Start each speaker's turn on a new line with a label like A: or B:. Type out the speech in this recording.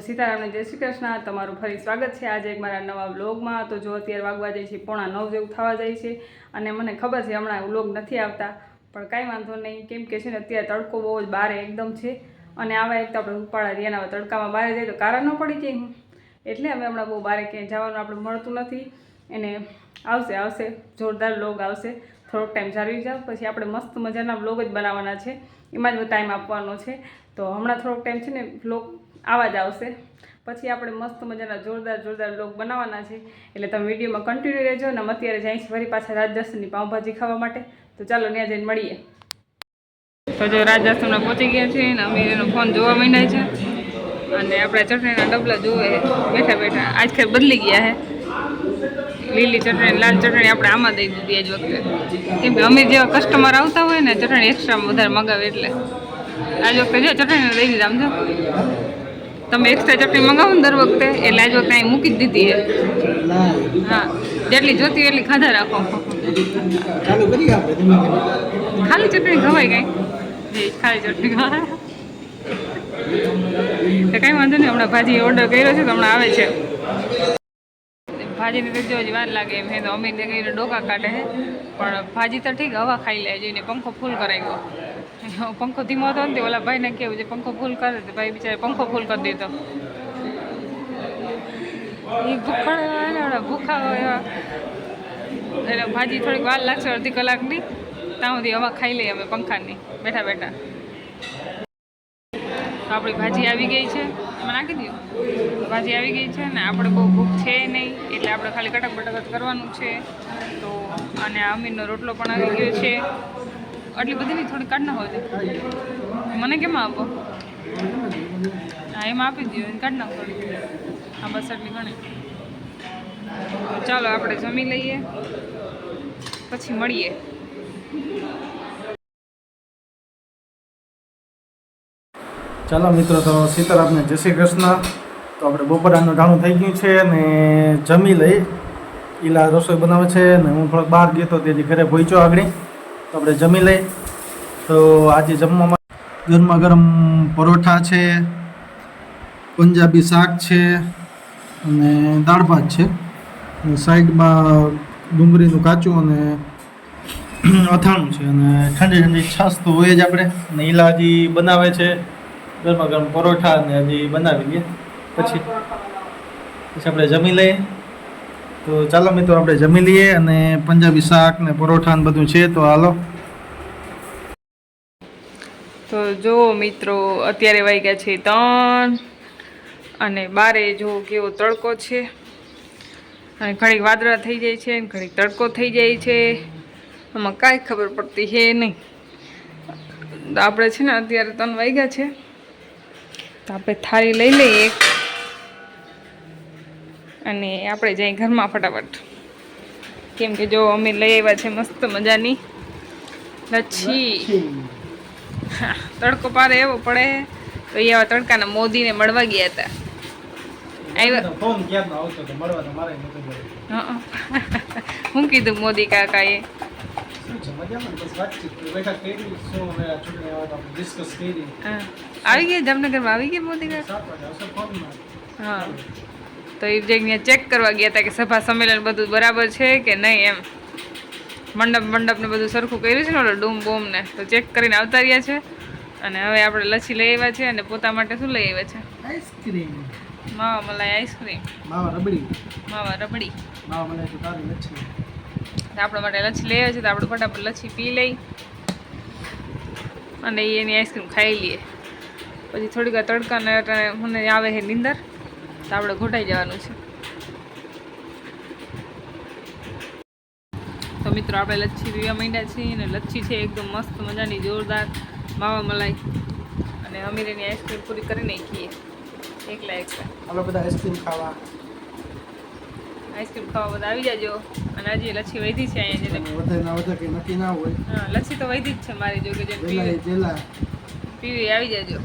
A: સીતારામને જય શ્રી કૃષ્ણ. તમારું ફરી સ્વાગત છે આજે એક મારા નવા વ્લોગમાં. તો જો અત્યારે વાગવા જાય છે પોણા નવ જેવું થવા જાય છે અને મને ખબર છે હમણાં વ્લોગ નથી આવતા. પણ કાંઈ વાંધો નહીં. કેમ કે છે ને અત્યારે તડકો બહુ જ બારે એકદમ છે. અને આવા એક તો આપણે ઉપાડા આવા તડકામાં બહાર જાય તો કારણ ન પડી જાય હું. એટલે અમે હમણાં બહુ બારે ક્યાંય જવાનું આપણે મળતું નથી. એને આવશે આવશે. જોરદાર વ્લોગ આવશે. થોડોક ટાઈમ જાળવી જાવ પછી આપણે મસ્ત મજાના વ્લોગ જ બનાવવાના છે. એમાં જ ટાઈમ આપવાનો છે. તો હમણાં થોડોક ટાઈમ છે ને વ્લોગ આવા જ આવશે. પછી આપણે મસ્ત મજાના જોરદાર જોરદાર વ્લોગ બનાવવાના છે. એટલે તમે વિડીયોમાં કન્ટિન્યુ રહેજો અને અત્યારે છે ફરી પાછા રાજદર્શનની પાઉંભાજી ખાવા માટે. તો ચાલો ત્યાં જઈને મળીએ. તો જો રાજદર્શનમાં પહોંચી ગયા છે અને અમે એનો ફોન જોવા માંડ્યા છે. અને આપણે ચટણીના ડબલા જોવે બેઠા બેઠા આજ ખેર બદલી ગયા છે. લીલી ચટણી લાલ ચટણી આપણે આમાં દઈ દીધી આજ વખતે. કેમ કે અમે જેવા કસ્ટમર આવતા હોય ને ચટણી એક્સ્ટ્રામાં વધારે મગાવે એટલે. આજ વખતે જો ચટણી દઈ દીધા આમ જો તમે એક્સ્ટ્રા ચટણી મંગાવો દર વખતે એટલે આજ વખતે અહીં મૂકી જ દીધી છે. હા જેટલી જોતી એટલી ખાધા રાખો. ખાલી ચટણી ખવાય કઈ? જી ખાલી ચટણી ખવાય. કઈ વાંધો નહીં હમણાં ભાજી ઓર્ડર કર્યો છે તો હમણાં આવે છે. ભાજીને તો જ વાર લાગે એમ હે તો અમીર ને કહીને ડોકા કાઢે છે પણ ભાજી તો ઠીક હવા ખાઈ લે જોઈને પંખો ફૂલ કરાવ્યો પંખો ધીમો હતો ને ઓલા ભાઈને કેવું છે, પંખો ફૂલ કરે તો ભાઈ બિચારે પંખો ફૂલ કરી દીધો એ ઓલા ભૂખા હોય એટલે ભાજી થોડીક વાર લાગશે અડધી કલાકની, ત્યાં સુધી હવા ખાઈ લઈએ અમે પંખાની, બેઠા બેઠા. આપણી ભાજી આવી ગઈ છે, એમાં નાખી દઉં ભાજી આવી ગઈ છે ને આપણે બહુ ભૂખ છે નહીં, એટલે આપણે ખાલી કટક બટક કરવાનું છે. તો અને અમીરનો રોટલો પણ આવી ગયો છે. આટલી બધી નહીં થોડી કાઢ છે મને કેમ આપો? હા, એમાં આપી દો એને કાઢ નાખો હા, બસ આટલી ઘણી. ચાલો, આપણે જમી લઈએ, પછી મળીએ.
B: ચાલો મિત્રો, તો સીતારામને જય શ્રી કૃષ્ણ. તો આપણે બપોરાનું ઢાણું થઈ ગયું છે અને જમી લઈ. ઈલા રસોઈ બનાવે છે અને હું થોડોક બહાર ગયો તો તેથી ઘરે પહોંચ્યો આગળ. તો આપણે જમી લઈએ. તો આજે જમવામાં ગરમા ગરમ પરોઠા છે, પંજાબી શાક છે અને દાળ ભાત છે. સાઈડમાં ડુંગળીનું કાચું અને અથાણું છે અને ઠંડી ઠંડી છાશ તો હોય જ આપણે. અને ઈલા હજી બનાવે છે ગરમા ગરમ પરોઠા અને હજી બનાવી લઈએ. પછી પછી આપણે જમી લઈએ. તો ચાલો મિત્રો, આપણે જમી લઈએ અને પંજાબી શાક ને પરોઠા ને બધું છે, તો હાલો.
A: તો જો મિત્રો, અત્યારે વાગ્યા છે ત્રણ અને બારે જો કેવો તડકો છે. અને ઘણીક વાદળા થઈ જાય છે અને ઘણીક તડકો થઈ જાય છે. આમાં કાંઈ ખબર પડતી છે નહીં. આપણે છે ને અત્યારે ત્રણ વાગ્યા છે. તો આપણે થાળી લઈ લઈએ. અને આપણે જઈએ ઘરમાં ફટાફટ. કેમ કે જો અમે લઈ આવ્યા છે મસ્ત મજાની લચ્છી. હા, તડકો પારે એવો પડે. તો એ આવા તડકાના મોદીને મળવા ગયા હતા. આવ્યા હં. કીધું મોદી કાકાએ.
B: આ ચૂંટણી આવે
A: ગયા? જામનગરમાં આવી ગયા મોદી કાકા? હા. તો એ જઈને ચેક કરવા ગયા હતા કે સભા સંમેલન બધું બરાબર છે કે નહીં એમ. મંડપ મંડપને બધું સરખું કર્યું છે ને ઓલો ડૂમ બોમ ને તો ચેક કરીને આવતા રહ્યા છે. અને હવે આપણે લચ્છી લઈ આવ્યા છે અને પોતા માટે શું લઈ આવ્યા છે?
B: આઈસ્ક્રીમ
A: માવા મલાઈ આઈસ્ક્રીમ
B: માવા રબડી.
A: માવા રબડી.
B: માવા મલાઈ તો તારી લચ્છી
A: આપણા માટે લચ્છી લઈ આવ્યા છે તો આપણે ફટાફટ લચ્છી પી લઈ. અને એની આઈસ્ક્રીમ ખાઈ લઈએ. પછી થોડીક તડકાને મને આવે છે નીંદર. તો આપણે ઘોટાઈ જવાનું છે. તો મિત્રો આપણે લચ્છી પીવા માંડ્યા છીએ અને લચ્છી છે એકદમ મસ્ત મજાની જોરદાર માવા મલાઈ. અને અમીરેની આઈસ્ક્રીમ પૂરી કરી નાખીએ. એકલા એકલા.
B: આપણે બધા આઈસ્ક્રીમ ખાવા.
A: આઈસ્ક્રીમ ખાવા બધા આવી જાજો. અને હજી લચ્છી વધી છે અહીંયા જેને.
B: વધે ના વધે કે નક્કી ના હોય.
A: હા લચ્છી તો વધી જ છે મારી જોકે કે
B: જે
A: પીવી પીવી આવી જાજો.